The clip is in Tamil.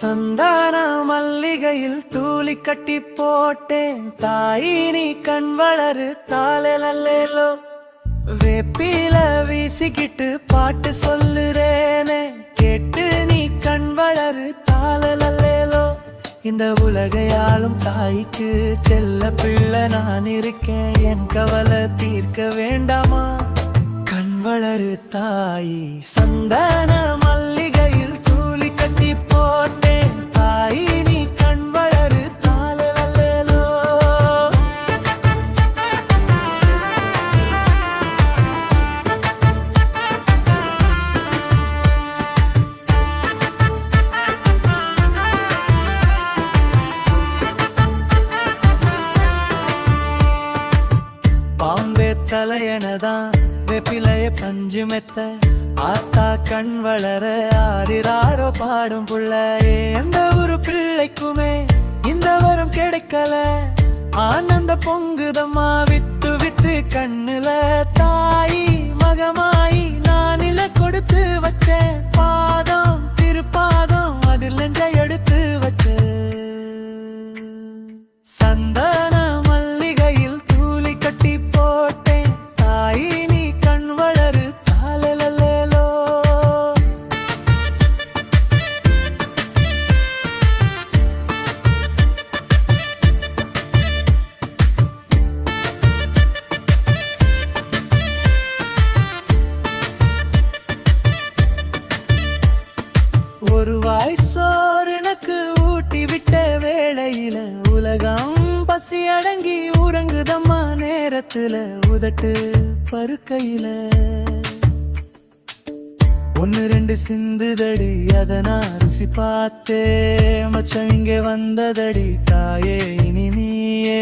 சந்தான மல்லிகையில் தூளி கட்டி போட்டேன். தாயி நீ கண் வளரு தாளலோ வேப்பில வீசிக்கிட்டு பாட்டு சொல்லுறேனே. கேட்டு நீ கண் வளரு தாளலோ இந்த உலகையாளும் தாய்க்கு செல்ல பிள்ளை நான் இருக்கேன். என் கவலை தீர்க்க வேண்டாமா? கண் வளரு தாயி சந்தான பாம்பே தலையனதான். வெப்பிலைய பஞ்சு மெத்த. ஆத்தா கண் வளர ஆதிராரோ பாடும் புள்ள எந்த ஒரு பிள்ளைக்குமே இந்த வரம் கிடைக்கல. ஆனந்த பொங்குதம்மா வித்து வித்து கண்ணுல. தாயி மகமாயி நானில கொடுத்து வச்சேன். பாதம் திருப்பாதம் அதில் நெஞ்ச எடுத்து வச்ச சந்தா ஒரு வாய் சோறு எனக்கு ஊட்டி விட்ட வேளையில உலகம் பசி அடங்கி உறங்குதம்மா நேரத்துல உதட்டு பருக்கையில. ஒன்னு ரெண்டு சிந்துதடி அத நான் ருசி பார்த்தே மச்சம் இங்கே வந்ததடி தாயே இனி நீயே.